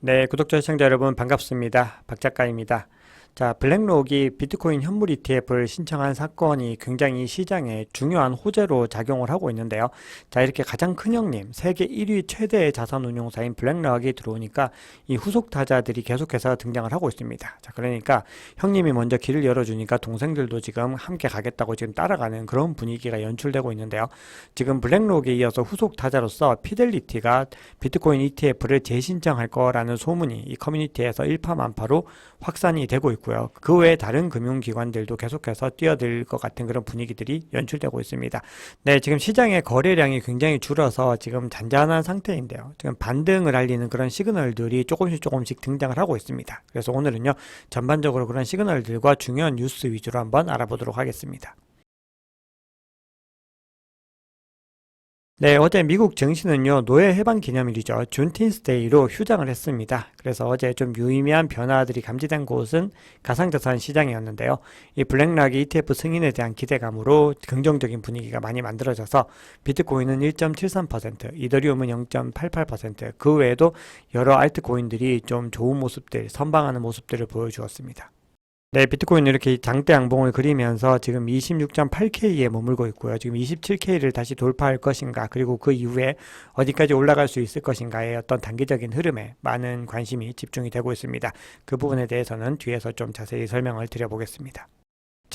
네, 구독자 시청자 여러분 반갑습니다. 박 작가입니다. 자, 블랙록이 비트코인 현물 ETF를 신청한 사건이 굉장히 시장에 중요한 호재로 작용을 하고 있는데요. 자, 이렇게 가장 큰 형님, 세계 1위 최대의 자산 운용사인 블랙록이 들어오니까 이 후속 타자들이 계속해서 등장을 하고 있습니다. 자, 그러니까 형님이 먼저 길을 열어주니까 동생들도 지금 함께 가겠다고 지금 따라가는 그런 분위기가 연출되고 있는데요. 지금 블랙록에 이어서 후속 타자로서 피델리티가 비트코인 ETF를 재신청할 거라는 소문이 이 커뮤니티에서 일파만파로 확산이 되고 있고 요. 그 외에 다른 금융기관들도 계속해서 뛰어들 것 같은 그런 분위기들이 연출되고 있습니다. 네, 지금 시장의 거래량이 굉장히 줄어서 지금 잔잔한 상태인데요. 지금 반등을 알리는 그런 시그널들이 조금씩 조금씩 등장을 하고 있습니다. 그래서 오늘은요, 전반적으로 그런 시그널들과 중요한 뉴스 위주로 한번 알아보도록 하겠습니다. 네, 어제 미국 증시는요, 노예 해방 기념일이죠. 준틴스데이로 휴장을 했습니다. 그래서 어제 좀 유의미한 변화들이 감지된 곳은 가상자산 시장이었는데요. 이 블랙락이 ETF 승인에 대한 기대감으로 긍정적인 분위기가 많이 만들어져서 비트코인은 1.73%, 이더리움은 0.88%, 그 외에도 여러 알트코인들이 좀 좋은 모습들, 선방하는 모습들을 보여주었습니다. 네, 비트코인은 이렇게 장대 양봉을 그리면서 지금 26.8K에 머물고 있고요. 지금 27K를 다시 돌파할 것인가, 그리고 그 이후에 어디까지 올라갈 수 있을 것인가의 어떤 단기적인 흐름에 많은 관심이 집중이 되고 있습니다. 그 부분에 대해서는 뒤에서 좀 자세히 설명을 드려보겠습니다.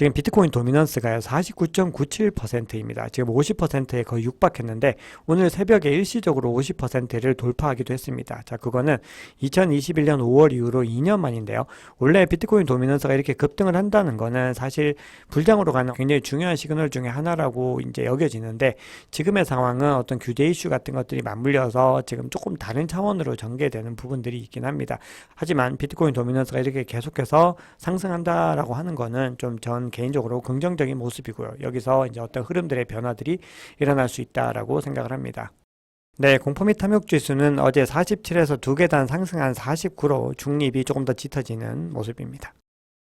지금 비트코인 도미넌스가 49.97%입니다. 지금 50%에 거의 육박했는데 오늘 새벽에 일시적으로 50%를 돌파하기도 했습니다. 자, 그거는 2021년 5월 이후로 2년 만인데요. 원래 비트코인 도미넌스가 이렇게 급등을 한다는 거는 사실 불장으로 가는 굉장히 중요한 시그널 중에 하나라고 이제 여겨지는데 지금의 상황은 어떤 규제 이슈 같은 것들이 맞물려서 지금 조금 다른 차원으로 전개되는 부분들이 있긴 합니다. 하지만 비트코인 도미넌스가 이렇게 계속해서 상승한다라고 하는 거는 좀전 개인적으로 긍정적인 모습이고요. 여기서 이제 어떤 흐름들의 변화들이 일어날 수 있다라고 생각을 합니다. 네, 공포 및 탐욕 지수는 어제 47에서 두 계단 상승한 49로 중립이 조금 더 짙어지는 모습입니다.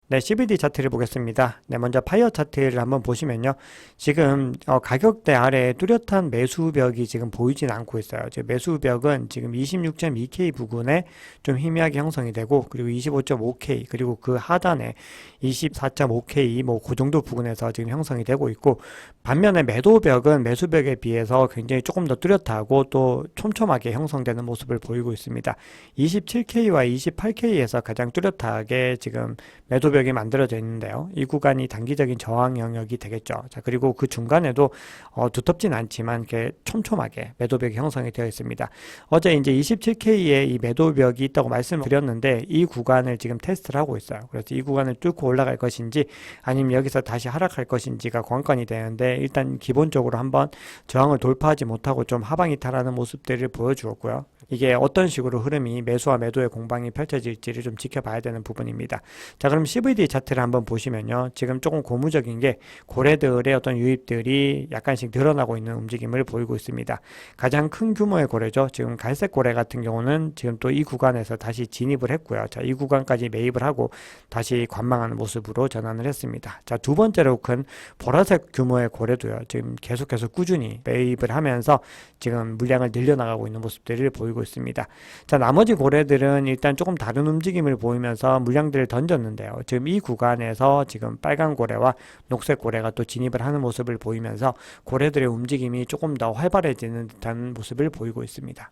네, CBD 차트를 보겠습니다. 네, 먼저 파이어 차트를 한번 보시면요. 지금 어, 가격대 아래에 뚜렷한 매수벽이 지금 보이진 않고 있어요. 지금 매수벽은 지금 26.2K 부근에 좀 희미하게 형성이 되고 그리고 25.5K 그리고 그 하단에 24.5K 뭐 그 정도 부근에서 지금 형성이 되고 있고 반면에 매도벽은 매수벽에 비해서 굉장히 조금 더 뚜렷하고 또 촘촘하게 형성되는 모습을 보이고 있습니다. 27K와 28K에서 가장 뚜렷하게 지금 매도 벽이 만들어져 있는데요. 이 구간이 단기적인 저항 영역이 되겠죠. 자, 그리고 그 중간에도 어, 두텁진 않지만 이렇게 촘촘하게 매도벽이 형성이 되어 있습니다. 어제 이제 27K에 이 매도벽이 있다고 말씀을 드렸는데 이 구간을 지금 테스트를 하고 있어요. 그래서 이 구간을 뚫고 올라갈 것인지 아니면 여기서 다시 하락할 것인지가 관건이 되는데 일단 기본적으로 한번 저항을 돌파하지 못하고 좀 하방이 탈하는 모습들을 보여주었고요. 이게 어떤 식으로 흐름이 매수와 매도의 공방이 펼쳐질지를 좀 지켜봐야 되는 부분입니다. 자, 그럼 CVD 차트를 한번 보시면요. 지금 조금 고무적인 게 고래들의 어떤 유입들이 약간씩 늘어나고 있는 움직임을 보이고 있습니다. 가장 큰 규모의 고래죠. 지금 갈색 고래 같은 경우는 지금 또 이 구간에서 다시 진입을 했고요. 자, 이 구간까지 매입을 하고 다시 관망하는 모습으로 전환을 했습니다. 자, 두 번째로 큰 보라색 규모의 고래도요. 지금 계속해서 꾸준히 매입을 하면서 지금 물량을 늘려나가고 있는 모습들을 보이고 있습니다. 자, 나머지 고래들은 일단 조금 다른 움직임을 보이면서 물량들을 던졌는데요. 이 구간에서 지금 빨간 고래와 녹색 고래가 또 진입을 하는 모습을 보이면서 고래들의 움직임이 조금 더 활발해지는 듯한 모습을 보이고 있습니다.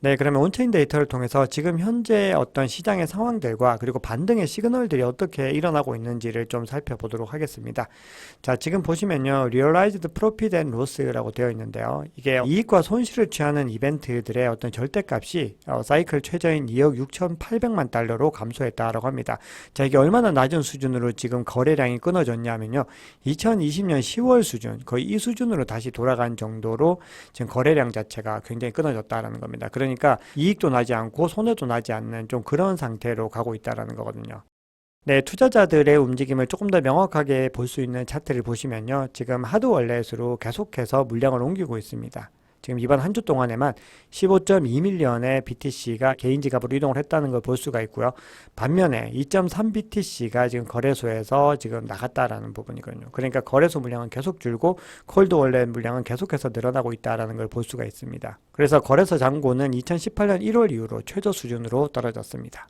네, 그러면 온체인 데이터를 통해서 지금 현재 어떤 시장의 상황들과 그리고 반등의 시그널들이 어떻게 일어나고 있는지를 좀 살펴보도록 하겠습니다. 자, 지금 보시면요. Realized Profit and Loss라고 되어 있는데요. 이게 이익과 손실을 취하는 이벤트들의 어떤 절대값이 어, 사이클 최저인 2억 6,800만 달러로 감소했다라고 합니다. 자, 이게 얼마나 낮은 수준으로 지금 거래량이 끊어졌냐면요. 2020년 10월 수준, 거의 이 수준으로 다시 돌아간 정도로 지금 거래량 자체가 굉장히 끊어졌다라는 겁니다. 그 러니까 이익도 나지 않고 손해도 나지 않는 좀 그런 상태로 가고 있다라는 거거든요. 네, 투자자들의 움직임을 조금 더 명확하게 볼 수 있는 차트를 보시면요. 지금 하드 월렛으로 계속해서 물량을 옮기고 있습니다. 지금 이번 한 주 동안에만 15.2밀리언의 BTC가 개인 지갑으로 이동을 했다는 걸 볼 수가 있고요. 반면에 2.3 BTC가 지금 거래소에서 지금 나갔다라는 부분이거든요. 그러니까 거래소 물량은 계속 줄고 콜드 월렛 물량은 계속해서 늘어나고 있다라는 걸 볼 수가 있습니다. 그래서 거래소 잔고는 2018년 1월 이후로 최저 수준으로 떨어졌습니다.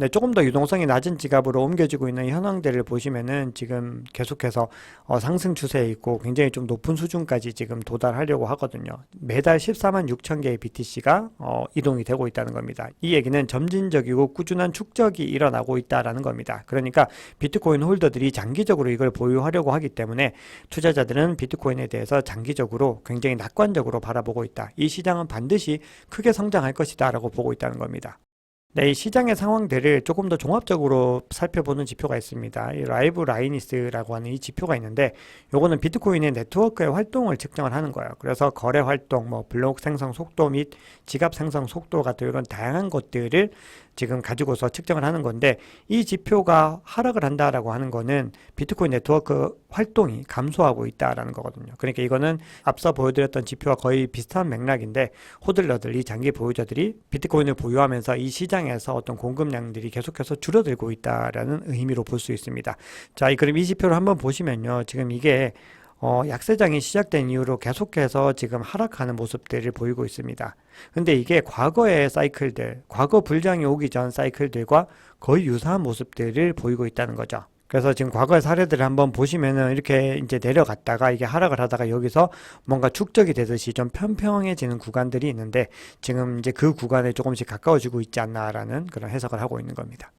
네, 조금 더 유동성이 낮은 지갑으로 옮겨지고 있는 현황들을 보시면은 지금 계속해서 어, 상승 추세에 있고 굉장히 좀 높은 수준까지 지금 도달하려고 하거든요. 매달 14만 6천 개의 BTC가 어, 이동이 되고 있다는 겁니다. 이 얘기는 점진적이고 꾸준한 축적이 일어나고 있다라는 겁니다. 그러니까 비트코인 홀더들이 장기적으로 이걸 보유하려고 하기 때문에 투자자들은 비트코인에 대해서 장기적으로 굉장히 낙관적으로 바라보고 있다. 이 시장은 반드시 크게 성장할 것이다라고 보고 있다는 겁니다. 네, 이 시장의 상황들을 조금 더 종합적으로 살펴보는 지표가 있습니다. 이 라이브 라이니스라고 하는 이 지표가 있는데, 요거는 비트코인의 네트워크의 활동을 측정을 하는 거예요. 그래서 거래 활동, 뭐 블록 생성 속도 및 지갑 생성 속도 같은 이런 다양한 것들을 지금 가지고서 측정을 하는 건데, 이 지표가 하락을 한다라고 하는 거는 비트코인 네트워크 활동이 감소하고 있다라는 거거든요. 그러니까 이거는 앞서 보여드렸던 지표와 거의 비슷한 맥락인데, 호들러들 이 장기 보유자들이 비트코인을 보유하면서 이 시장 에서 어떤 공급량들이 계속해서 줄어들고 있다라는 의미로 볼 수 있습니다. 자, 이 그럼 이 지표를 한번 보시면요. 지금 이게 어, 약세장이 시작된 이후로 계속해서 지금 하락하는 모습들을 보이고 있습니다. 근데 이게 과거의 사이클들, 과거 불장이 오기 전 사이클들과 거의 유사한 모습들을 보이고 있다는 거죠. 그래서 지금 과거의 사례들을 한번 보시면은 이렇게 이제 내려갔다가 이게 하락을 하다가 여기서 뭔가 축적이 되듯이 좀 평평해지는 구간들이 있는데 지금 이제 그 구간에 조금씩 가까워지고 있지 않나라는 그런 해석을 하고 있는 겁니다.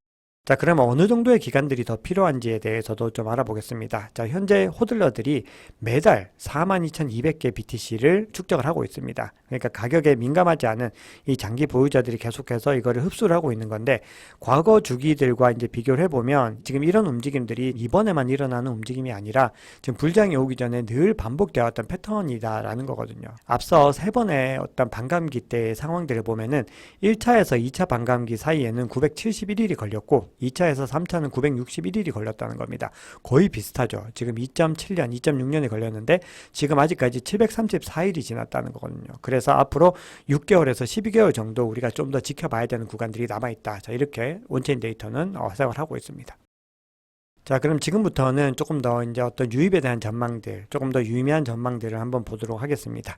자, 그러면 어느 정도의 기간들이 더 필요한지에 대해서도 좀 알아보겠습니다. 자, 현재 호들러들이 매달 42,200개 BTC를 축적을 하고 있습니다. 그러니까 가격에 민감하지 않은 이 장기 보유자들이 계속해서 이거를 흡수를 하고 있는 건데 과거 주기들과 이제 비교를 해보면 지금 이런 움직임들이 이번에만 일어나는 움직임이 아니라 지금 불장이 오기 전에 늘 반복되어 왔던 패턴이다라는 거거든요. 앞서 세 번의 어떤 반감기 때의 상황들을 보면은 1차에서 2차 반감기 사이에는 971일이 걸렸고 2차에서 3차는 961일이 걸렸다는 겁니다. 거의 비슷하죠. 지금 2.7년, 2.6년이 걸렸는데 지금 아직까지 734일이 지났다는 거거든요. 그래서 앞으로 6개월에서 12개월 정도 우리가 좀 더 지켜봐야 되는 구간들이 남아있다. 자, 이렇게 온체인 데이터는 어, 해석을 하고 있습니다. 자, 그럼 지금부터는 조금 더 이제 어떤 유입에 대한 전망들, 조금 더 유의미한 전망들을 한번 보도록 하겠습니다.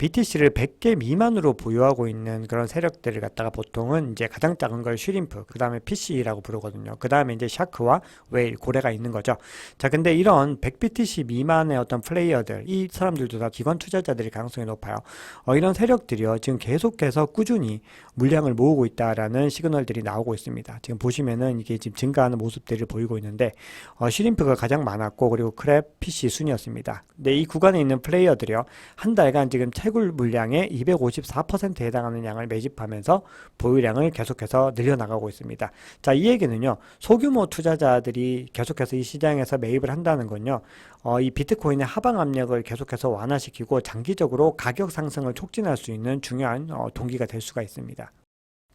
BTC를 100개 미만으로 보유하고 있는 그런 세력들을 갖다가 보통은 이제 가장 작은 걸 슈림프, 그 다음에 PC라고 부르거든요. 그 다음에 이제 샤크와 웨일, 고래가 있는 거죠. 자, 근데 이런 100BTC 미만의 어떤 플레이어들, 이 사람들도 다 기관 투자자들이 가능성이 높아요. 어, 이런 세력들이요, 지금 계속해서 꾸준히 물량을 모으고 있다라는 시그널들이 나오고 있습니다. 지금 보시면은 이게 지금 증가하는 모습들을 보이고 있는데, 어, 슈림프가 가장 많았고, 그리고 크랩, PC 순이었습니다. 근데 이 구간에 있는 플레이어들이요, 한 달간 지금 채굴 물량의 254%에 해당하는 양을 매집하면서 보유량을 계속해서 늘려나가고 있습니다. 자, 이 얘기는요, 소규모 투자자들이 계속해서 이 시장에서 매입을 한다는 건요, 어, 이 비트코인의 하방 압력을 계속해서 완화시키고 장기적으로 가격 상승을 촉진할 수 있는 중요한 어, 동기가 될 수가 있습니다.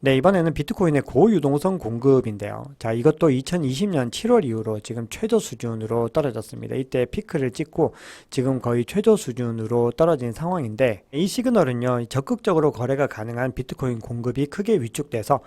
네, 이번에는 비트코인의 고유동성 공급인데요. 자, 이것도 2020년 7월 이후로 지금 최저 수준으로 떨어졌습니다. 이때 피크를 찍고 지금 거의 최저 수준으로 떨어진 상황인데 이 시그널은요, 적극적으로 거래가 가능한 비트코인 공급이 크게 위축돼서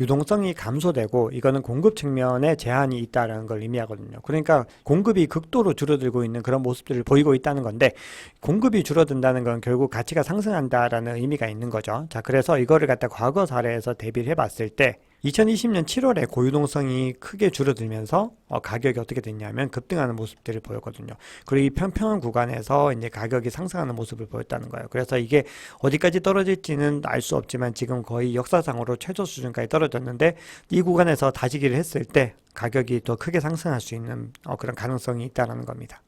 유동성이 감소되고 이거는 공급 측면에 제한이 있다라는 걸 의미하거든요. 그러니까 공급이 극도로 줄어들고 있는 그런 모습들을 보이고 있다는 건데 공급이 줄어든다는 건 결국 가치가 상승한다라는 의미가 있는 거죠. 자, 그래서 이거를 갖다 과거 사례에서 대비를 해봤을 때 2020년 7월에 고유동성이 크게 줄어들면서 어, 가격이 어떻게 됐냐면 급등하는 모습들을 보였거든요. 그리고 이 평평한 구간에서 이제 가격이 상승하는 모습을 보였다는 거예요. 그래서 이게 어디까지 떨어질지는 알 수 없지만 지금 거의 역사상으로 최저 수준까지 떨어졌는데 이 구간에서 다지기를 했을 때 가격이 더 크게 상승할 수 있는 어, 그런 가능성이 있다는 겁니다.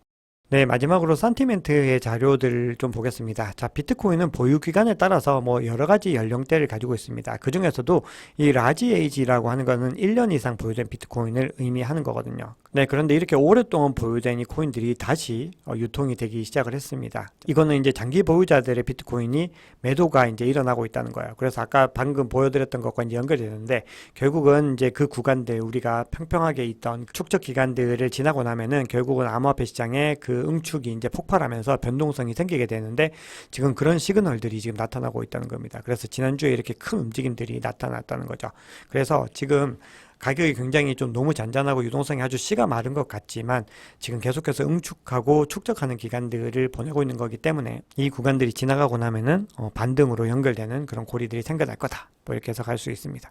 네, 마지막으로 산티멘트의 자료들을 좀 보겠습니다. 자, 비트코인은 보유 기간에 따라서 뭐 여러 가지 연령대를 가지고 있습니다. 그 중에서도 이 라지 에이지라고 하는 거는 1년 이상 보유된 비트코인을 의미하는 거거든요. 네, 그런데 이렇게 오랫동안 보유된 이 코인들이 다시 어, 유통이 되기 시작을 했습니다. 이거는 이제 장기 보유자들의 비트코인이 매도가 이제 일어나고 있다는 거예요. 그래서 아까 방금 보여드렸던 것과 이제 연결이 되는데 결국은 이제 그 구간들 우리가 평평하게 있던 축적 기간들을 지나고 나면은 결국은 암호화폐 시장에 그 응축이 이제 폭발하면서 변동성이 생기게 되는데 지금 그런 시그널들이 지금 나타나고 있다는 겁니다. 그래서 지난주에 이렇게 큰 움직임들이 나타났다는 거죠. 그래서 지금 가격이 굉장히 좀 너무 잔잔하고 유동성이 아주 씨가 마른 것 같지만 지금 계속해서 응축하고 축적하는 기간들을 보내고 있는 거기 때문에 이 구간들이 지나가고 나면은 어, 반등으로 연결되는 그런 고리들이 생겨날 거다. 뭐 이렇게 해석할 수 있습니다.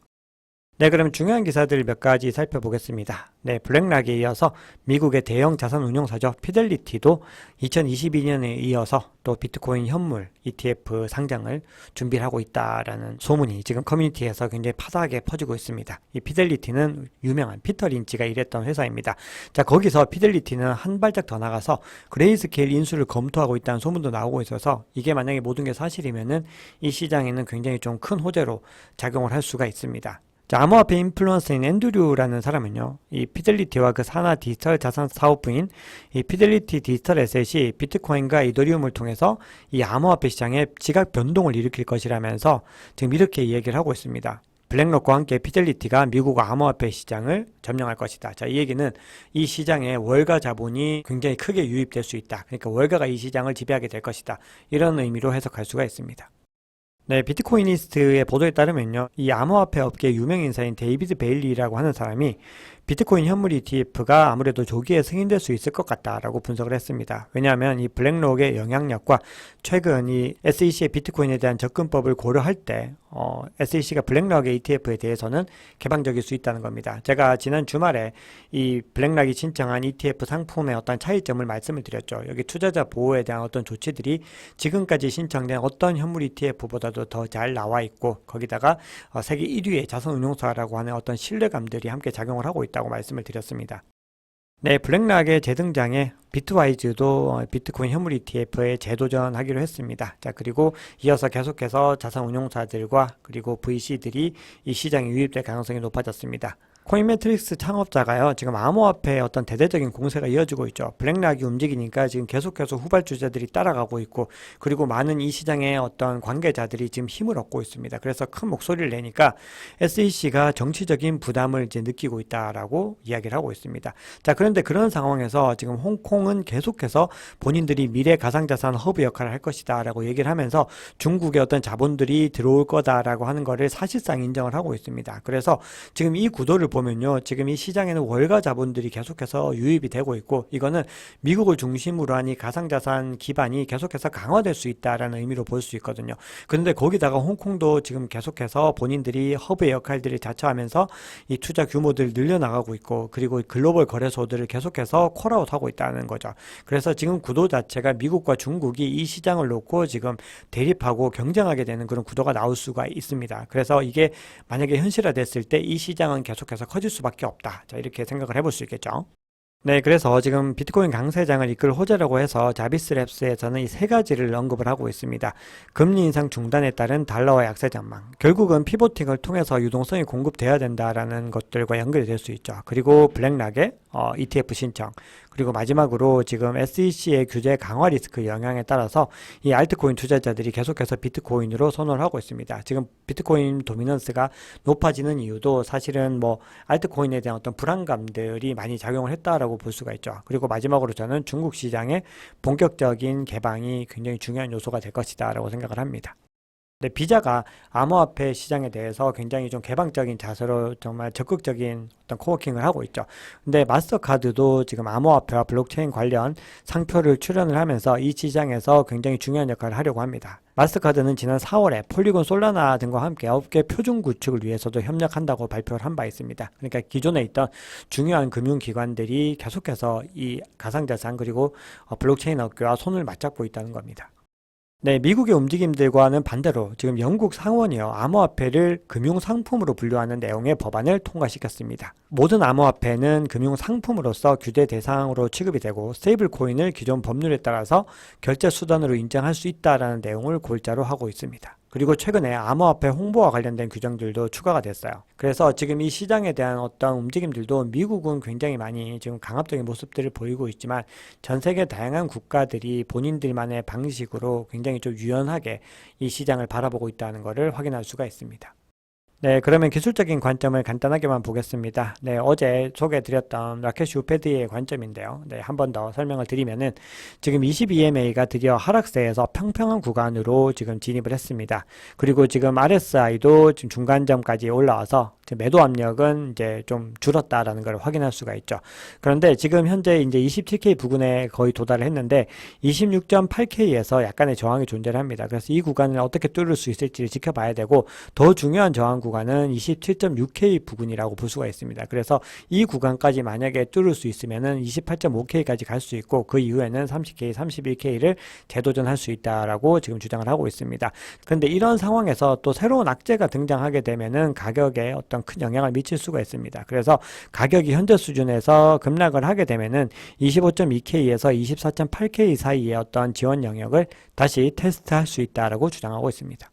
네, 그럼 중요한 기사들 몇 가지 살펴보겠습니다. 네, 블랙락에 이어서 미국의 대형 자산 운용사죠. 피델리티도 2022년에 이어서 또 비트코인 현물 ETF 상장을 준비를 하고 있다라는 소문이 지금 커뮤니티에서 굉장히 파다하게 퍼지고 있습니다. 이 피델리티는 유명한 피터 린치가 일했던 회사입니다. 자, 거기서 피델리티는 한 발짝 더 나가서 그레이스케일 인수를 검토하고 있다는 소문도 나오고 있어서 이게 만약에 모든 게 사실이면은 이 시장에는 굉장히 좀 큰 호재로 작용을 할 수가 있습니다. 자, 암호화폐 인플루언서인 앤드류라는 사람은요, 이 피델리티와 그 산하 디지털 자산 사업부인 이 피델리티 디지털 에셋이 비트코인과 이더리움을 통해서 이 암호화폐 시장에 지각 변동을 일으킬 것이라면서 지금 이렇게 이야기를 하고 있습니다. 블랙록과 함께 피델리티가 미국 암호화폐 시장을 점령할 것이다. 자, 이 얘기는 이 시장에 월가 자본이 굉장히 크게 유입될 수 있다. 그러니까 월가가 이 시장을 지배하게 될 것이다. 이런 의미로 해석할 수가 있습니다. 네, 비트코이니스트의 보도에 따르면요. 이 암호화폐 업계 유명 인사인 데이비드 베일리라고 하는 사람이 비트코인 현물 ETF가 아무래도 조기에 승인될 수 있을 것 같다라고 분석을 했습니다. 왜냐하면 이 블랙록의 영향력과 최근 이 SEC의 비트코인에 대한 접근법을 고려할 때 어, SEC가 블랙록의 ETF에 대해서는 개방적일 수 있다는 겁니다. 제가 지난 주말에 이 블랙록이 신청한 ETF 상품의 어떤 차이점을 말씀을 드렸죠. 여기 투자자 보호에 대한 어떤 조치들이 지금까지 신청된 어떤 현물 ETF보다도 더 잘 나와 있고 거기다가 어, 세계 1위의 자산운용사라고 하는 어떤 신뢰감들이 함께 작용을 하고 있다 고 말씀을 드렸습니다. 네, 블랙락의 재등장에 비트와이즈도 어, 비트코인 현물 ETF에 재도전하기로 했습니다. 자, 그리고 이어서 계속해서 자산운용사들과 그리고 VC들이 이 시장에 유입될 가능성이 높아졌습니다. 코인매트릭스 창업자가요, 지금 암호화폐의 어떤 대대적인 공세가 이어지고 있죠. 블랙락이 움직이니까 지금 계속해서 후발 주자들이 따라가고 있고, 그리고 많은 이 시장의 어떤 관계자들이 지금 힘을 얻고 있습니다. 그래서 큰 목소리를 내니까 SEC가 정치적인 부담을 이제 느끼고 있다라고 이야기를 하고 있습니다. 자, 그런데 그런 상황에서 지금 홍콩은 계속해서 본인들이 미래 가상자산 허브 역할을 할 것이다라고 얘기를 하면서 중국의 어떤 자본들이 들어올 거다라고 하는 거를 사실상 인정을 하고 있습니다. 그래서 지금 이 구도를 보면요. 지금 이 시장에는 월가 자본들이 계속해서 유입이 되고 있고 이거는 미국을 중심으로 한이 가상자산 기반이 계속해서 강화될 수 있다라는 의미로 볼 수 있거든요. 그런데 거기다가 홍콩도 지금 계속해서 본인들이 허브의 역할들을 자처하면서 이 투자 규모들 늘려나가고 있고 그리고 글로벌 거래소들을 계속해서 콜아웃하고 있다는 거죠. 그래서 지금 구도 자체가 미국과 중국이 이 시장을 놓고 지금 대립하고 경쟁하게 되는 그런 구도가 나올 수가 있습니다. 그래서 이게 만약에 현실화됐을 때 이 시장은 계속해서 커질 수밖에 없다. 자, 이렇게 생각을 해볼 수 있겠죠. 네, 그래서 지금 비트코인 강세장을 이끌 호재라고 해서 자비스 랩스에서는 이 세 가지를 언급을 하고 있습니다. 금리 인상 중단에 따른 달러와 약세 전망. 결국은 피보팅을 통해서 유동성이 공급돼야 된다라는 것들과 연결이 될 수 있죠. 그리고 블랙락의 어, ETF 신청. 그리고 마지막으로 지금 SEC의 규제 강화 리스크 영향에 따라서 이 알트코인 투자자들이 계속해서 비트코인으로 선호를 하고 있습니다. 지금 비트코인 도미넌스가 높아지는 이유도 사실은 뭐 알트코인에 대한 어떤 불안감들이 많이 작용을 했다라고 볼 수가 있죠. 그리고 마지막으로 저는 중국 시장의 본격적인 개방이 굉장히 중요한 요소가 될 것이다라고 생각을 합니다. 근데 비자가 암호화폐 시장에 대해서 굉장히 좀 개방적인 자세로 정말 적극적인 어떤 코워킹을 하고 있죠. 근데 마스터카드도 지금 암호화폐와 블록체인 관련 상표를 출연을 하면서 이 시장에서 굉장히 중요한 역할을 하려고 합니다. 마스터카드는 지난 4월에 폴리곤 솔라나 등과 함께 업계 표준 구축을 위해서도 협력한다고 발표를 한 바 있습니다. 그러니까 기존에 있던 중요한 금융기관들이 계속해서 이 가상자산 그리고 어, 블록체인 업계와 손을 맞잡고 있다는 겁니다. 네, 미국의 움직임들과는 반대로 지금 영국 상원이요, 암호화폐를 금융상품으로 분류하는 내용의 법안을 통과시켰습니다. 모든 암호화폐는 금융상품으로서 규제 대상으로 취급이 되고 스테이블 코인을 기존 법률에 따라서 결제 수단으로 인정할 수 있다라는 내용을 골자로 하고 있습니다. 그리고 최근에 암호화폐 홍보와 관련된 규정들도 추가가 됐어요. 그래서 지금 이 시장에 대한 어떤 움직임들도 미국은 굉장히 많이 지금 강압적인 모습들을 보이고 있지만 전 세계 다양한 국가들이 본인들만의 방식으로 굉장히 좀 유연하게 이 시장을 바라보고 있다는 것을 확인할 수가 있습니다. 네, 그러면 기술적인 관점을 간단하게만 보겠습니다. 네, 어제 소개해드렸던 라켓 슈페드의 관점인데요. 네, 한 번 더 설명을 드리면은 지금 22MA가 드디어 하락세에서 평평한 구간으로 지금 진입을 했습니다. 그리고 지금 RSI도 지금 중간점까지 올라와서 매도 압력은 이제 좀 줄었다라는 걸 확인할 수가 있죠. 그런데 지금 현재 이제 27K 부근에 거의 도달을 했는데 26.8K에서 약간의 저항이 존재를 합니다. 그래서 이 구간을 어떻게 뚫을 수 있을지를 지켜봐야 되고 더 중요한 저항 구간은 27.6K 부근이라고 볼 수가 있습니다. 그래서 이 구간까지 만약에 뚫을 수 있으면은 28.5K까지 갈 수 있고 그 이후에는 30K, 31K를 재도전할 수 있다라고 지금 주장을 하고 있습니다. 그런데 이런 상황에서 또 새로운 악재가 등장하게 되면은 가격에 어떤 큰 영향을 미칠 수가 있습니다. 그래서 가격이 현재 수준에서 급락을 하게 되면은 25.2K에서 24.8K 사이의 어떤 지원 영역을 다시 테스트할 수 있다라고 주장하고 있습니다.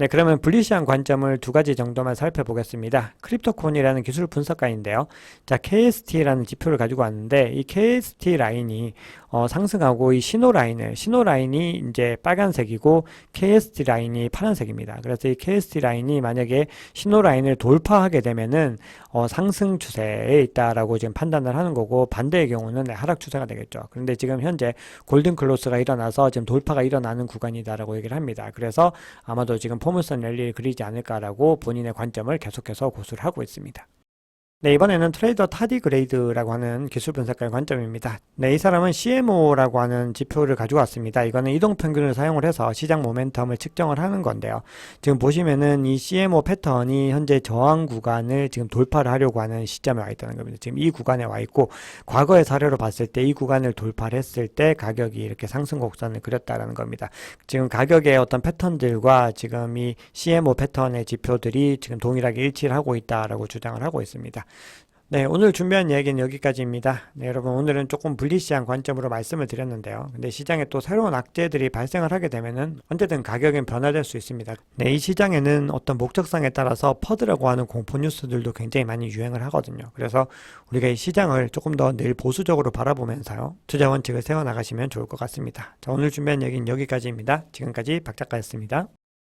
네, 그러면 불리시한 관점을 두 가지 정도만 살펴보겠습니다. 크립토콘이라는 기술 분석가인데요. 자, KST라는 지표를 가지고 왔는데 이 KST 라인이 어, 상승하고 이 신호 라인을 신호 라인이 이제 빨간색이고 KST 라인이 파란색입니다. 그래서 이 KST 라인이 만약에 신호 라인을 돌파하게 되면은 어, 상승 추세에 있다라고 지금 판단을 하는 거고 반대의 경우는 네, 하락 추세가 되겠죠. 그런데 지금 현재 골든 클로스가 일어나서 지금 돌파가 일어나는 구간이다라고 얘기를 합니다. 그래서 아마도 지금 포물선 랠리를 그리지 않을까라고 본인의 관점을 계속해서 고수를 하고 있습니다. 네, 이번에는 트레이더 타디 그레이드라고 하는 기술 분석가의 관점입니다. 네, 이 사람은 CMO라고 하는 지표를 가지고 왔습니다. 이거는 이동 평균을 사용을 해서 시장 모멘텀을 측정을 하는 건데요. 지금 보시면은 이 CMO 패턴이 현재 저항 구간을 지금 돌파를 하려고 하는 시점에 와 있다는 겁니다. 지금 이 구간에 와 있고, 과거의 사례로 봤을 때 이 구간을 돌파를 했을 때 가격이 이렇게 상승 곡선을 그렸다라는 겁니다. 지금 가격의 어떤 패턴들과 지금 이 CMO 패턴의 지표들이 지금 동일하게 일치를 하고 있다라고 주장을 하고 있습니다. 네, 오늘 준비한 이야기는 여기까지입니다. 네, 여러분, 오늘은 조금 불리시한 관점으로 말씀을 드렸는데요. 근데 시장에 또 새로운 악재들이 발생을 하게 되면은 언제든 가격은 변화될 수 있습니다. 네, 이 시장에는 어떤 목적성에 따라서 퍼드라고 하는 공포 뉴스들도 굉장히 많이 유행을 하거든요. 그래서 우리가 이 시장을 조금 더 늘 보수적으로 바라보면서요. 투자 원칙을 세워 나가시면 좋을 것 같습니다. 자, 오늘 준비한 얘기는 여기까지입니다. 지금까지 박 작가였습니다.